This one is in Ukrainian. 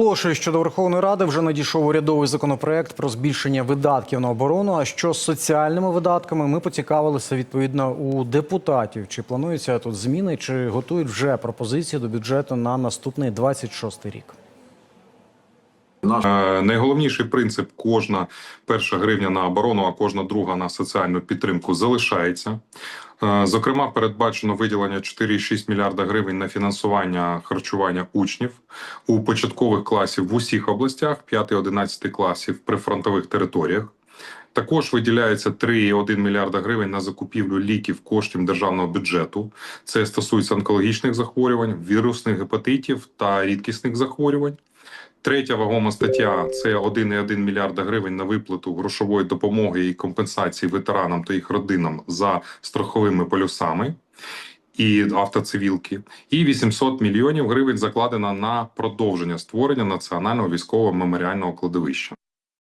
Оголошую, що до Верховної Ради вже надійшов урядовий законопроект про збільшення видатків на оборону. А що з соціальними видатками? Ми поцікавилися відповідно у депутатів. Чи плануються тут зміни, чи готують вже пропозиції до бюджету на наступний 26 рік? Е, Найголовніший принцип: кожна перша гривня на оборону, а кожна друга на соціальну підтримку залишається. Е, Зокрема, передбачено виділення 4,6 мільярда гривень на фінансування харчування учнів у початкових класів в усіх областях, 5-11 класів в прифронтових територіях. Також виділяється 3,1 мільярда гривень на закупівлю ліків коштів державного бюджету. Це стосується онкологічних захворювань, вірусних гепатитів та рідкісних захворювань. Третя вагома стаття це 1,1 мільярда гривень на виплату грошової допомоги і компенсації ветеранам та їх родинам за страховими полюсами і автоцивілки. І 800 мільйонів гривень закладено на продовження створення національного військового меморіального кладовища.